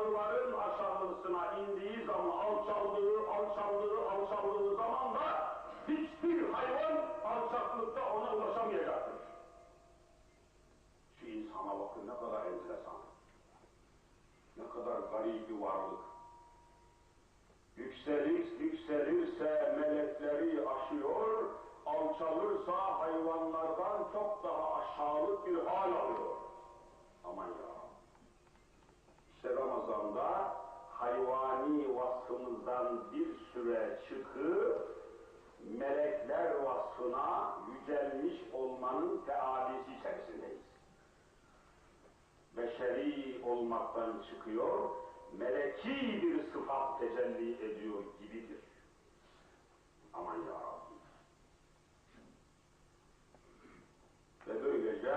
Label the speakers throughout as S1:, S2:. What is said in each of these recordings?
S1: aşağıların aşağısına indiği zaman alçaldığı, alçaldığı, alçaldığı zaman da hiçbir hayvan alçaklıkta ona ulaşamayacaktır. Şu insana bakın ne kadar enteresan. Ne kadar garip bir varlık. Yükselir, yükselirse melekleri aşıyor, alçalırsa hayvanlardan çok daha aşağılık bir hal alıyor. Aman ya. İşte Ramazan'da hayvani vasfımızdan bir süre çıkıp melekler vasfına yücelmiş olmanın tealisi içerisindeyiz. Beşeri olmaktan çıkıyor, meleki bir sıfat tecelli ediyor gibidir. Aman ya Rabbi. Ve böylece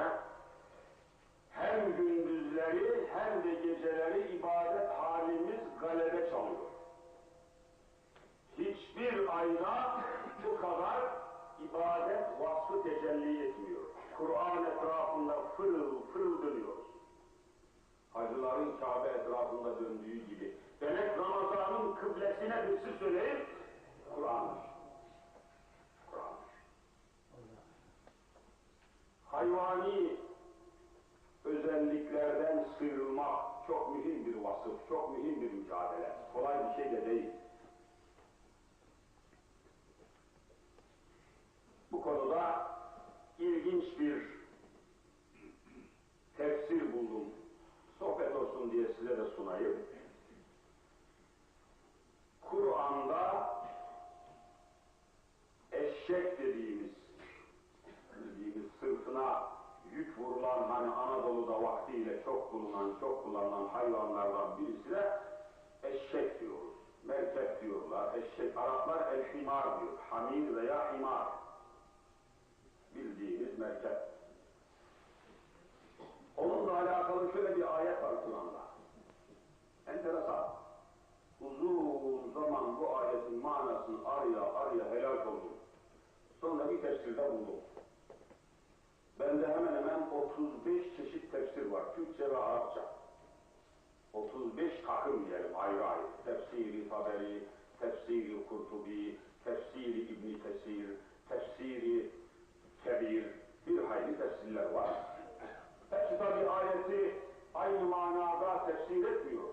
S1: hem gündüzleri hem de geceleri ibadet halimiz galebe çalıyor. Ayda bu kadar ibadet vasfı tecelli etmiyor. Kur'an etrafında fırıl fırıl dönüyoruz. Hacıların Kabe etrafında döndüğü gibi. Demek Ramazan'ın kıblesine birisi söyleyip Kur'an'dır. Kur'an'dır. Hayvani özelliklerden sıyrılmak çok mühim bir vasıf, çok mühim bir mücadele. Kolay bir şey de değil. Bu konuda ilginç bir tefsir buldum. Sohbet olsun diye size de sunayım. Kur'an'da eşek dediğimiz, bildiğimiz sırtına yük vurulan hani Anadolu'da vaktiyle çok bulunan, çok kullanılan hayvanlardan birisi de eşek diyoruz. Merkep diyorlar. Eşek, Araplar el-himar diyor. Hamir veya himar. Bildiğiniz merkep. Onunla alakalı şöyle bir ayet var Kur'an'da. Enteresan. Uzun zaman bu ayetin manasını araya araya helal oldum. Sonra bir tefsirde buldum. Bende hemen hemen 35 çeşit tefsir var. Türkçe ve Arapça. 35 takım diyelim ayrı ayrı. Tefsiri Taberi, tefsiri Kurtubi, tefsiri İbni Kesir, tefsiri Kebir, bir hayli tefsirler var. Hepsi tabi ayeti aynı manada tefsir etmiyor.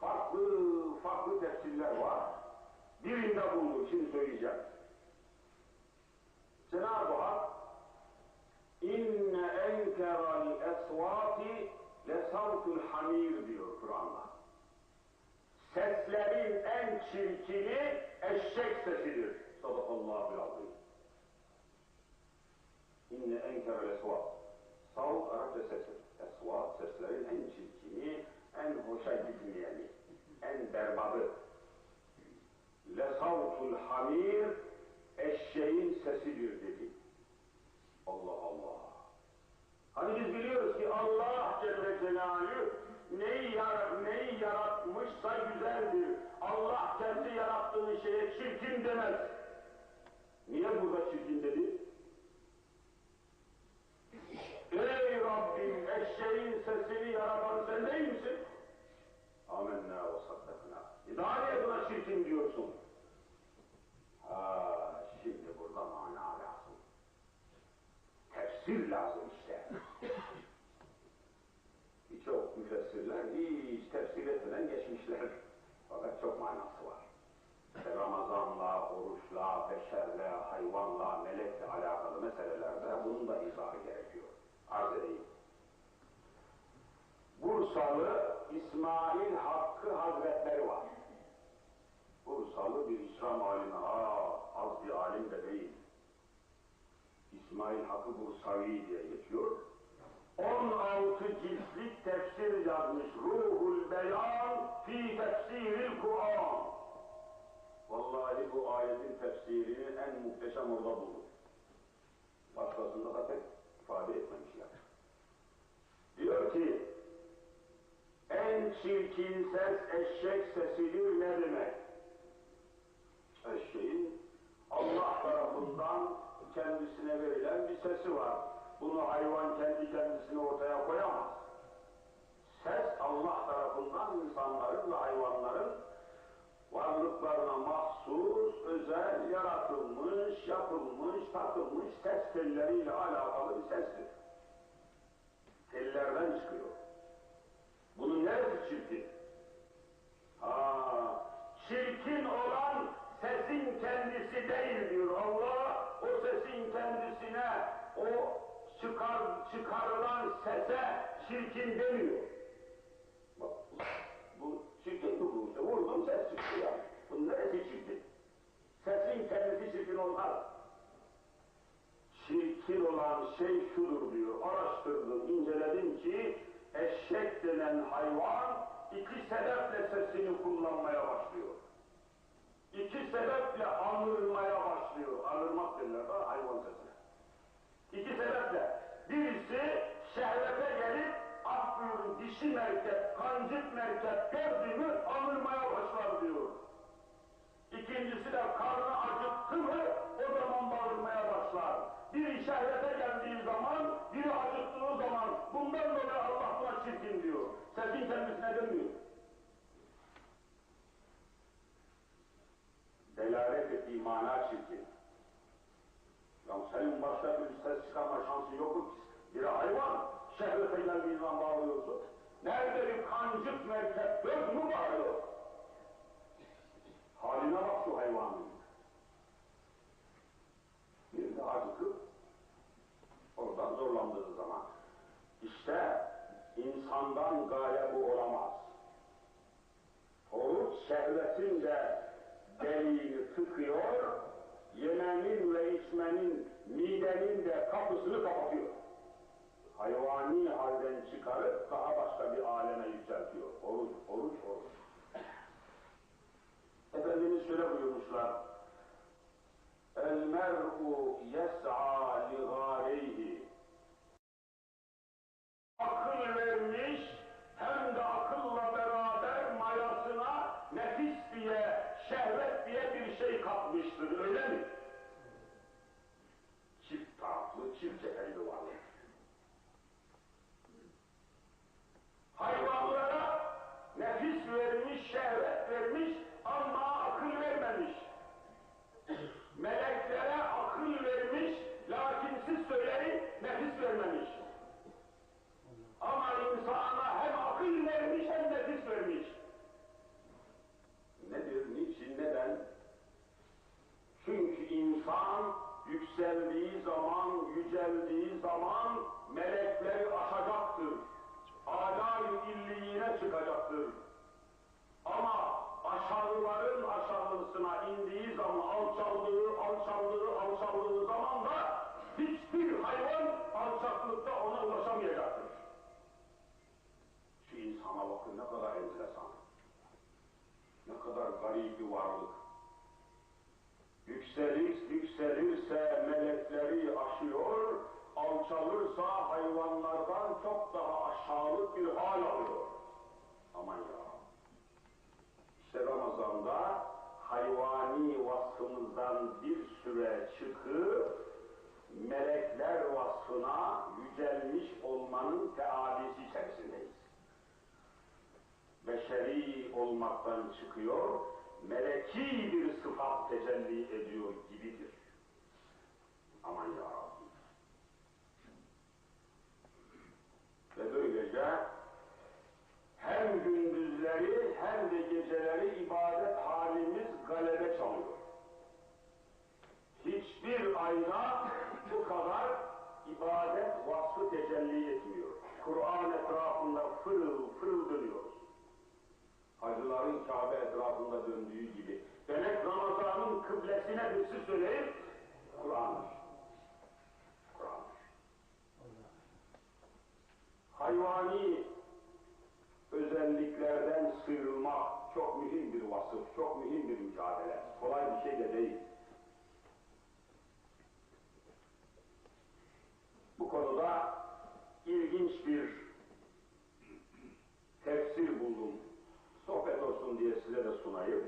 S1: Farklı farklı tefsirler var. Birinde buldum, şimdi söyleyeceğim. Cenab-ı Hak İnne enkeral esvati lesavtul hamir diyor Kur'an'da. Seslerin en çirkini eşek sesidir. Sadakallahu azim. İnne enkeral esvat. Savut Arapça sesi. Esvat seslerin en çirkini, en hoşa gitmeyeni, en berbadı. Lesavtul hamir eşeğin sesidir dedi. Allah Allah. Hani biz biliyoruz ki Allah Celle Celaluhu neyi, yar neyi yaratmışsa güzeldir. Allah kendi yarattığı şeye çirkin demez. Niye burada çirkin dedi? Ey Rabbim eşeğin sesini yaratan sen değil misin? Amenna ve saddakna. E daha niye buna çirkin diyorsun? Ha, şimdi burada mana Tefsir lazım işte. Birçok müfessirler hiç tefsir etmeden geçmişler. Fakat çok manası var. Ramazanla, oruçla, beşerle, hayvanla, melekle alakalı meselelerde bunun da izahı gerekiyor. Arz edeyim. Bursalı İsmail Hakkı Hazretleri var. Bursalı bir İslam alimi, ha az bir alim de değil. İsmail Hakkı Bursavi diye geçiyor. 16 ciltlik tefsir yazmış. Ruhul Beyan fi tefsiril Kur'an. Vallahi bu ayetin tefsirini en muhteşem orada buldum. Başkasında da pek ifade etmemişler. Diyor ki, en çirkin ses eşek sesidir ne demek? Eşeğin Allah tarafından kendisine verilen bir sesi var. Bunu hayvan kendi kendisine ortaya koyamaz. Ses Allah tarafından insanların ve hayvanların varlıklarına mahsus, özel, yaratılmış, yapılmış, takılmış ses telleriyle alakalı bir sestir. Tellerden çıkıyor. Bunun neresi çirkin? Ha, çirkin olan sesin kendisi değil diyor Allah. O sesin kendisine, o çıkar, çıkarılan sese çirkin demiyor. Bak, bu çirkin mi bu? İşte vurdum ses çıktı ya. Bunun neresi çirkin? Sesin kendisi çirkin olmaz. Çirkin olan şey şudur diyor. Araştırdım, inceledim ki eşek denen hayvan iki sebeple sesini kullanmaya başlıyor. İki sebeple anırmaya başlıyor. Anırmak derler ha hayvan sesine. İki sebeple. Birisi şehvete gelip buyurun dişi merkep, kancık merkep gördüğünü anırmaya başlar diyor. İkincisi de karnı acıktı mı o zaman bağırmaya başlar. Biri şehvete geldiği zaman, biri acıktığı zaman bundan dolayı Allah buna çirkin diyor. Sesin kendisine dönmüyor. Delalet ettiği mana çirkin. Ya senin başka bir ses çıkarma şansın yok mu? Biri hayvan, şehvete geldiği zaman bağırıyorsun. Nerede bir kancık merkep göz mü bağırıyor? Haline bak şu hayvanın. Bir de acıkıp oradan zorlandığı zaman. İşte insandan gaye bu olamaz. Oruç şehvetin de deliğini tıkıyor, yemenin ve içmenin, midenin de kapısını kapatıyor. Hayvani halden çıkarıp daha başka bir aleme yükseltiyor. Oruç, oruç, oruç. Efendimiz şöyle buyurmuşlar. El mer'u yes'a li gâreyhi. Akıl vermiş, hem de akılla zaman melekleri aşacaktır. Âlâ-i illiğine çıkacaktır. Ama aşağıların aşağısına indiği zaman alçaldığı, alçaldığı, alçaldığı zaman da hiçbir hayvan alçaklıkta ona ulaşamayacaktır. Şu insana bakın ne kadar enteresan. Ne kadar garip bir varlık. Yükselir, yükselirse melekleri aşıyor, alçalırsa hayvanlardan çok daha aşağılık bir hal alıyor. Aman ya. İşte Ramazan'da hayvani vasfımızdan bir süre çıkıp melekler vasfına yücelmiş olmanın teadisi içerisindeyiz. Beşeri olmaktan çıkıyor, meleki bir sıfat tecelli ediyor gibidir. Aman ya Rabbi. Ve böylece hem gündüzleri hem de geceleri ibadet halimiz galebe çalıyor. Hiçbir ayda bu kadar ibadet vasfı tecelli etmiyor. Kur'an etrafında fırıl fırıl dönüyoruz. Hacıların Kabe etrafında döndüğü gibi. Demek Ramazan'ın kıblesine birisi söyleyip Kur'an'dır. Kur'an'dır. Hayvani kolay bir şey de değil. Bu konuda ilginç bir tefsir buldum. Sohbet olsun diye size de sunayım.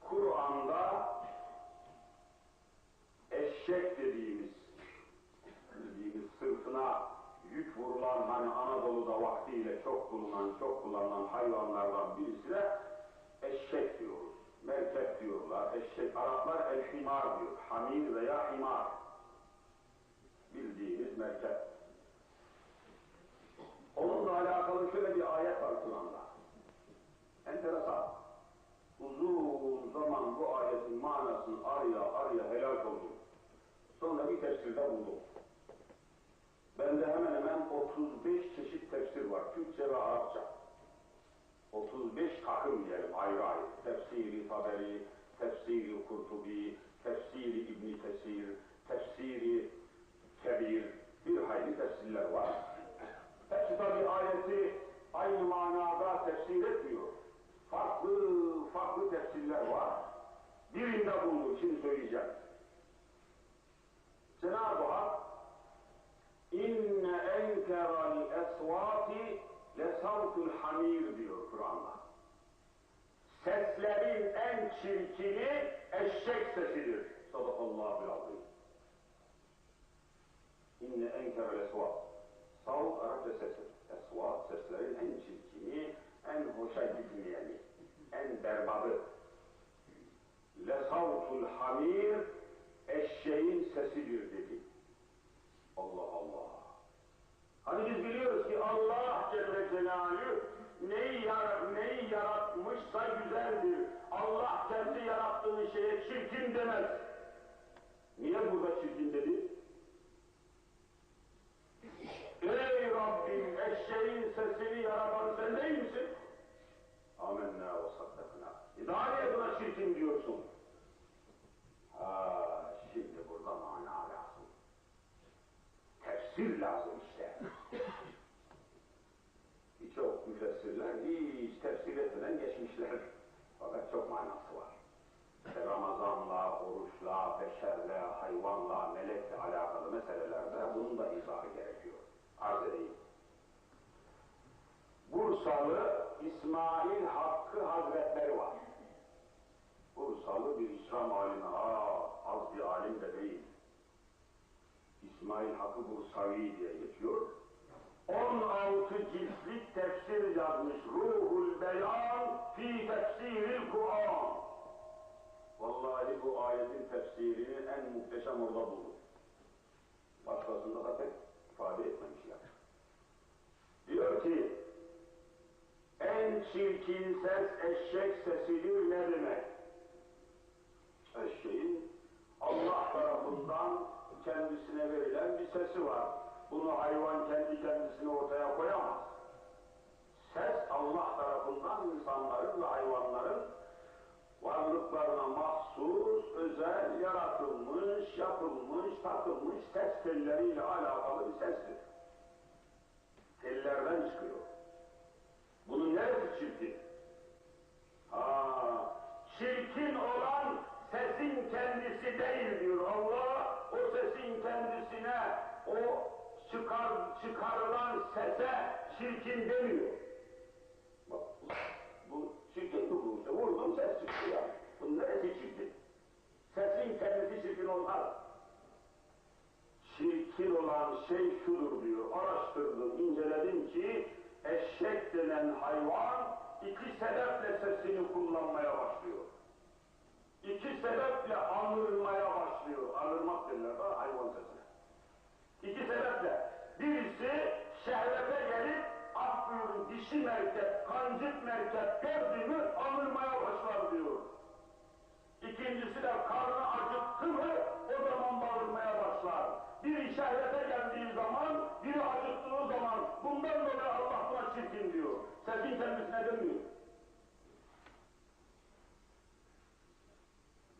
S1: Kur'an'da eşek dediğimiz, dediğimiz sırtına yük vurulan hani Anadolu'da vaktiyle çok bulunan, çok kullanılan hayvanlardan birisi de eşek diyoruz. Merkep diyorlar. Eşek, Araplar el-himar diyor. Hamir veya himar. Bildiğiniz merkep. Onunla alakalı şöyle bir ayet var Kur'an'da. Enteresan. Uzun zaman bu ayetin manasını araya araya helal oldum. Sonra bir tefsirde buldum. Bende hemen hemen 35 çeşit tefsir var. Türkçe ve Arapça. 35 takım diyelim ayrı ayrı. Tefsiri Taberi, tefsiri Kurtubi, tefsiri İbni Kesir, tefsiri Kebir, bir hayli tefsirler var. Hepsi tabi ayeti aynı manada tefsir etmiyor. Farklı farklı tefsirler var. Birinde bulunur, şimdi söyleyeceğim. Cenab-ı Hak İnne enkeral esvati lesavtul hamir diyor Kur'an'da. Seslerin en çirkini eşek sesidir. Sadakallahu azim. İnne enkeral esvat. Savut Arapça sesi. Esvat seslerin en çirkini, en hoşa gitmeyeni, en berbadı. Lesavtul hamir eşeğin sesidir dedi. Allah Allah. Hani biz biliyoruz ki Allah Celle Celaluhu neyi, yar neyi yaratmışsa güzeldir. Allah kendi yarattığı şeye çirkin demez. Niye burada çirkin dedi? Ey Rabbim eşeğin sesini yaratan sen değil misin? Amenna ve saddakna. E daha niye buna çirkin diyorsun? Ha, şimdi burada mana lazım. Tefsir lazım işte. Birçok müfessirler hiç tefsir etmeden geçmişler. Fakat çok manası var. İşte Ramazanla, oruçla, beşerle, hayvanla, melekle alakalı meselelerde bunun da izahı gerekiyor. Arz edeyim. Bursalı İsmail Hakkı Hazretleri var. Bursalı bir İslam alimi, ha az bir alim de değil. İsmail Hakkı Bursavi diye geçiyor. 16 ciltlik tefsir yazmış. Ruhul Beyan fi tefsiril Kur'an. Vallahi bu ayetin tefsirini en muhteşem orada buldum. Başkasında da pek ifade etmemişler. Diyor ki, en çirkin ses eşek sesidir ne demek? Eşeğin Allah tarafından kendisine verilen bir sesi var. Bunu hayvan kendi kendisine ortaya koyamaz. Ses Allah tarafından insanların ve hayvanların varlıklarına mahsus, özel, yaratılmış, yapılmış, takılmış ses telleriyle alakalı bir sestir. Tellerden çıkıyor. Bunun neresi çirkin? Ha, çirkin olan sesin kendisi değil diyor Allah. O sesin kendisine, o çıkar, çıkarılan sese çirkin demiyor. Bak, bu çirkin? İşte vurdum ses çıktı ya. Bunun neresi çirkin? Sesin kendisi çirkin olmaz. Çirkin olan şey şudur diyor. Araştırdım, inceledim ki eşek denen hayvan iki sebeple sesini kullanmaya başlıyor. İki sebeple anırmaya başlıyor. Anırmak derler ha hayvan sesine. İki sebeple. Birisi şehvete gelip ah buyurun dişi merkep, kancık merkep gördüğünü anırmaya başlar diyor. İkincisi de karnı acıktı mı o zaman bağırmaya başlar. Biri şehvete geldiği zaman, biri acıktığı zaman bundan dolayı Allah buna çirkin diyor. Sesin kendisine dönmüyor.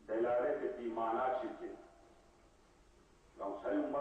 S1: Delalet ettiği mana çirkin. Ya senin